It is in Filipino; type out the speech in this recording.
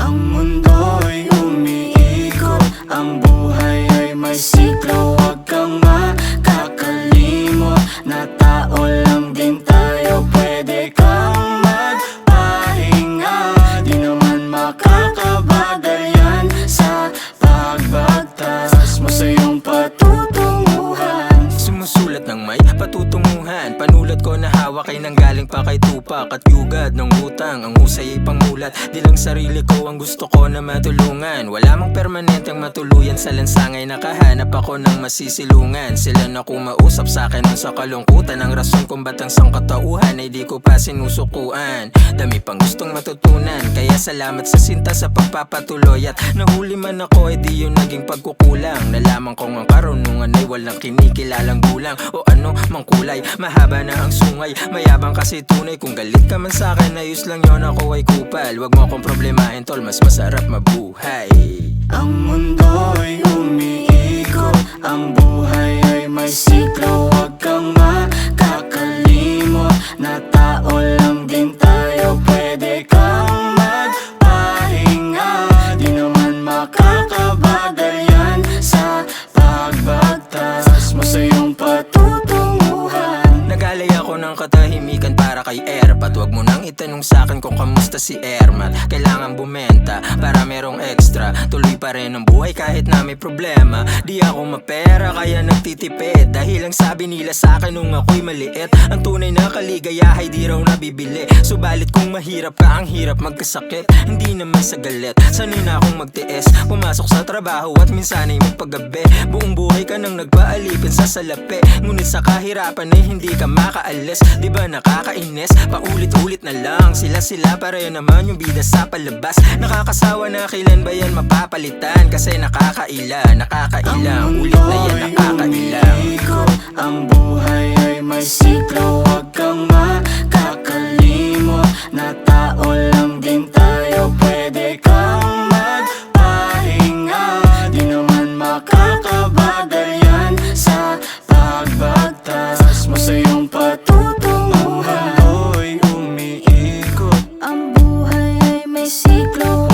Ang mundo'y umiikot Ang buhay ay may siklo. Huwag kang makakalimot Na tao lang din tayo hawak ay nanggaling pa kay Tupac At yugad ng utang, ang husay ay pangulat. Di lang sarili ko ang gusto ko na matulungan. Wala mang permanenteng matuluyan sa lansangay. Nakahanap ako ng masisilungan. Sila na kumausap sa akin sa kalungkutan. Ang rason kung ba't ang sangkatauhan ay di ko pa sinusukuan. Dami pang gustong matutunan. Kaya salamat sa sinta sa pagpapatuloy. At nahuli man ako ay di yun naging pagkukulang. Nalaman kong ang karunungan ay walang kinikilalang gulang. O ano mang kulay, mahaba na ang sungay Mayabang kasi tunay kung galit ka man sa akin Ayos lang yon ako ay kupal. Huwag mo akong problemahin tol, mas masarap mabuhay. Ang mundo'y ako ng katahimikan para kay Erpat Huwag mo nang itanong sa akin kung kamusta si Ermat. Kailangan bumenta para merong extra. Tuloy pa rin ang buhay kahit na may problema. Di ako mapera kaya nagtitipid. Dahil ang sabi nila sa akin nung ako'y maliit Ang tunay na kaligayahay di raw nabibili. Subalit kung mahirap ka ang hirap magkasakit. Hindi naman sa galit Sanay na akong magtiis. Pumasok sa trabaho at minsan ay magpagabi. Buong buhay ka nang nagpaalipin sa salapi. Ngunit sa kahirapan ay hindi ka makaalis Di ba nakakainis? Paulit-ulit na lang Sila-sila pareho naman yung bida sa palabas. Nakakasawa na kailan ba yan mapapalitan? Kasi nakakaila, nakakailang. Ulit na yan nakakailang. Ang buhay ay may siklo. Huwag kang triciclo